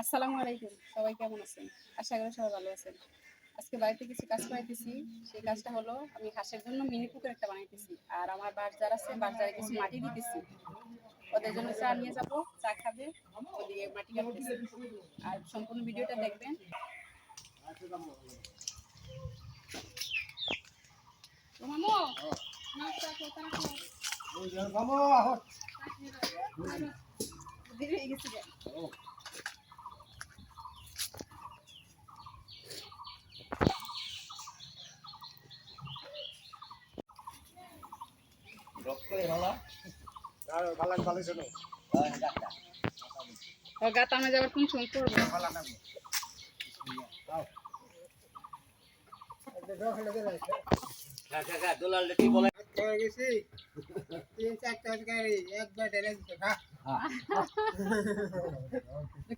আসসালামু আলাইকুম। সবাই কেমন আছেন? আশা করি সবাই ভালো আছেন। আজকে বাড়িতে কিছু কাজ করাইতেছি। সেই কাজটা হলো আমি হাঁসের জন্য মিনি পুকুর একটা বানাইতেছি। আর আমার বাচ্চারা আছে বাচ্চারা কিছু মাটি দিতেছি। ওদের জন্য চা নিয়ে যাব চা খাবে ওদিকে মাটি কাটতেছি। আর সম্পূর্ণ ভিডিওটা দেখবেন। মামু নাও চা খাও, তাড়াতাড়ি খাও। দেরি হয়ে গেছে যে। ও গাতা আমরা যাবার কোন সময় করব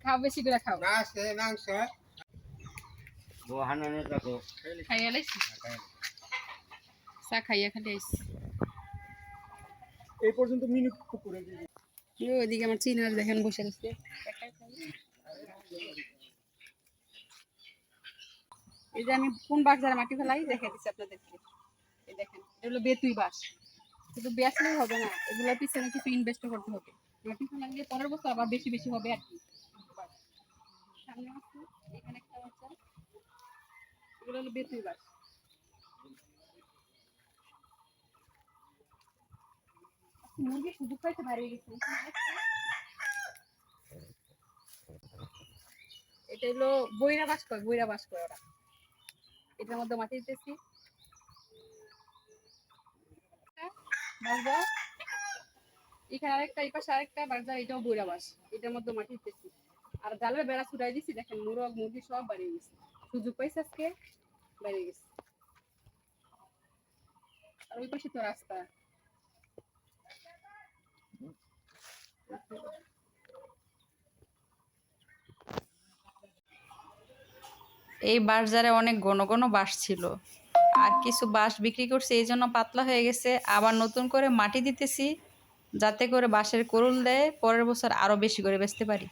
খাও বেশি করে খাও মাংস চা খাইয়া খালি আইছি। এই পর্যন্ত মিনি পুকুরে ওইদিকে আমার চিনার দেখেন বসে রয়েছে এই যে আমি কোন বাস যারা মাটি ফেলাই দেখে দিচ্ছি আপনাদেরকে। এই দেখেন, এটা হলো বেতুই বাস। শুধু বেচলেই হবে না, এগুলোর পিছনে কিছু ইনভেস্ট করতে হবে। মাটি ফেলালে পরের বছর আবার বেশি বেশি হবে আর কি। সামনে আছে এখানে একটা বাচ্চা। এগুলো হলো বেতুই বাস। মুরগি সুযোগ পাইতে বাইরে গেছে। এটা হলো বইরা বাস করে, বইরা বাস করে ওরা। এটার মধ্যে মাটি দিতেছি। এখানে আরেকটা, এই পাশে আরেকটা বাসা এটাও বইরা বাস। এটার মধ্যে মাটি দিতেছি। আর জালের বেড়া ছুটাই দিছি, দেখেন মুরগ, মুরগি সব বাড়িয়ে গেছে। সুযোগ পাইছে আজকে বেড়ে গেছে। আর ওই পাশে তো রাস্তা। এই বাঁশঝাড়ে অনেক ঘন ঘন বাঁশ ছিল। আর কিছু বাঁশ বিক্রি করছে, এই জন্য পাতলা হয়ে গেছে। আবার নতুন করে মাটি দিতেছি, যাতে করে বাঁশের করুল দেয়, পরের বছর আরও বেশি করে বেচতে পারি।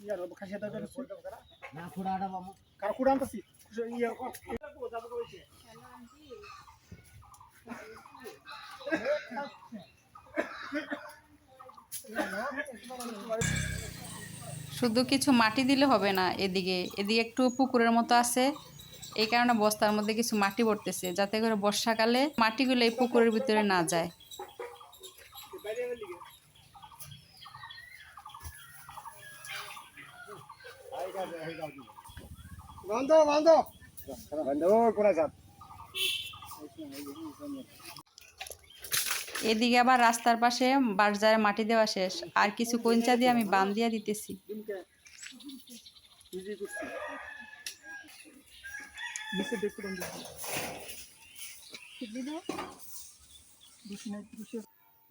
ইয়ে শুধু কিছু মাটি দিলে হবে না এদিকে। এদিকে একটু পুকুরের মতো আছে। এই কারণে বস্তার মধ্যে কিছু মাটি পড়তেছে, যাতে করে বর্ষাকালে মাটিগুলো এই পুকুরের ভিতরে না যায়। বন্ধ বন্ধ। বন্ধ কোনা এদিকে আবার রাস্তার পাশে বাঁশঝাড়ে মাটি দেওয়া শেষ। আর কিছু কঞ্চা দিয়ে আমি বান দিয়া দিতেছি।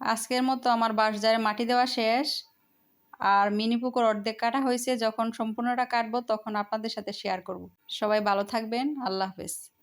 আজকের মতো আমার বাঁশঝাড়ে মাটি দেওয়া শেষ। আর মিনি পুকুর অর্ধেক কাটা হয়েছে, যখন সম্পূর্ণটা কাটবো তখন আপনাদের সাথে শেয়ার করব। সবাই ভালো থাকবেন, আল্লাহ হাফেজ।